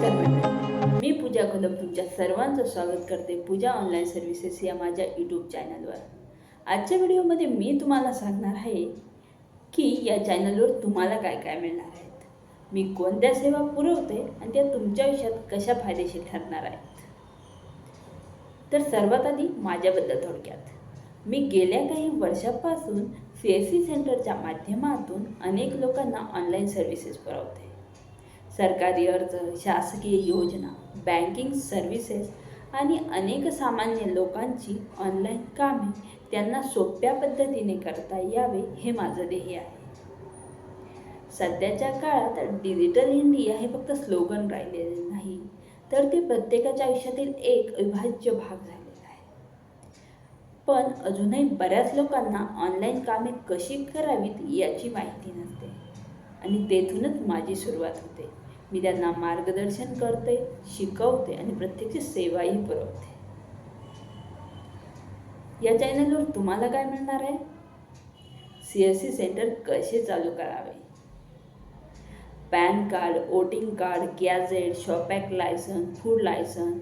नमस्कार मंडळी. मी पूजा कदम तुमच्या सर्वांचं स्वागत करते पूजा ऑनलाईन सर्व्हिसेस या माझ्या यूट्यूब चॅनलवर आजच्या व्हिडिओमध्ये मी तुम्हाला सांगणार आहे की या चॅनलवर तुम्हाला काय काय मिळणार आहेत. मी कोणत्या सेवा पुरवते आणि त्या तुमच्या आयुष्यात कशा फायदेशीर ठरणार आहेत. तर सर्वात आधी माझ्याबद्दल थोडक्यात. मी गेल्या काही वर्षापासून सी एस सी सेंटरच्या माध्यमातून अनेक लोकांना ऑनलाईन सर्व्हिसेस पुरवते. सरकारी अर्ज शासकीय योजना बँकिंग सर्व्हिसेस आणि अनेक सामान्य लोकांची ऑनलाईन कामे त्यांना सोप्या पद्धतीने करता यावे हे माझं ध्येय आहे. सध्याच्या काळात डिजिटल इंडिया हे फक्त स्लोगन राहिलेले नाही तर ते प्रत्येकाच्या आयुष्यातील एक अविभाज्य भाग झालेला आहे. पण अजूनही बऱ्याच लोकांना ऑनलाईन कामे कशी करावीत याची माहिती नसते आणि तेथूनच माझी सुरुवात होते. मी त्यांना मार्गदर्शन करते शिकवते आणि प्रत्यक्ष सेवाही पुरवते. या चॅनलवर तुम्हाला काय मिळणार आहे? सी एस सी सेंटर कसे चालू करावे? PAN card voting card gazette shop act licence food licence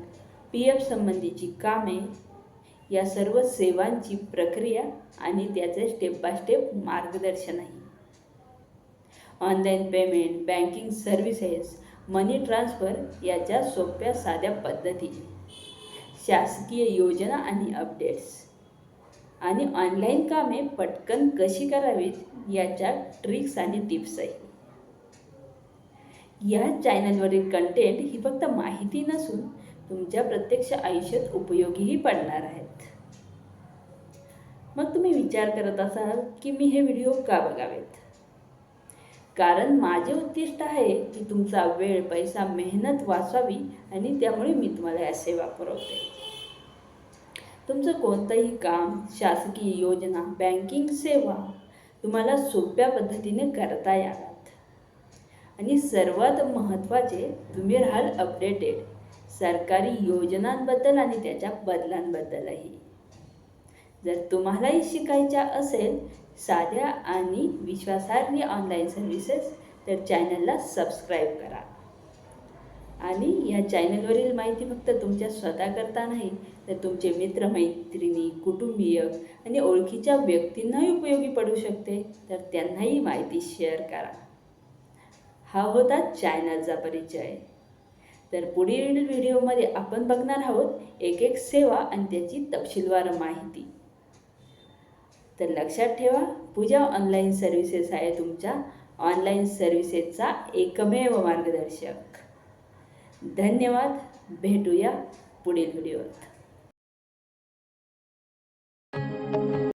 P F संबंधीची कामे या सर्व सेवांची प्रक्रिया आणि त्याचे स्टेप बाय स्टेप मार्गदर्शनही. Online payment banking services money transfer याच्या सोप्या साध्या पद्धती. शासकीय योजना आणि अपडेट्स. आणि ऑनलाईन कामे पटकन कशी करावीत याच्या ट्रिक्स आणि टिप्सही या चॅनलवरील कंटेंट ही फक्त माहिती नसून तुमच्या प्रत्यक्ष आयुष्यात उपयोगीही पडणार आहेत. मग तुम्ही विचार करत असाल की मी हे व्हिडिओ का बघावेत? कारण माझे उद्दिष्ट आहे की तुमचा वेळ पैसा मेहनत वाचवावी आणि त्यामुळे मी तुम्हाला या सेवा पुरवते. तुमचं कोणतंही काम शासकीय योजना बँकिंग सेवा तुम्हाला सोप्या पद्धतीने करता याव्यात. आणि सर्वात महत्त्वाचे तुम्ही राहाल अपडेटेड सरकारी योजनांबद्दल आणि त्याच्या बदलांबद्दलही. जर तुम्हालाही शिकायच्या असेल साध्या आणि विश्वासार्ह ऑनलाईन सर्व्हिसेस तर चॅनलला सबस्क्राईब करा. आणि या चॅनलवरील माहिती फक्त तुमच्या स्वतःकरता नाही तर तुमचे मित्रमैत्रिणी कुटुंबीय आणि ओळखीच्या व्यक्तींनाही उपयोगी पडू शकते तर त्यांनाही माहिती शेअर करा. हा होता चॅनलचा परिचय. तर पुढील व्हिडिओमध्ये आपण बघणार आहोत एक एक सेवा आणि त्याची तपशीलवार माहिती. तर लक्षात ठेवा पूजा ऑनलाईन सर्व्हिसेस आहे तुमच्या. ऑनलाईन सर्व्हिसेसचा एकमेव मार्गदर्शक. धन्यवाद भेटूया पुढील व्हिडिओत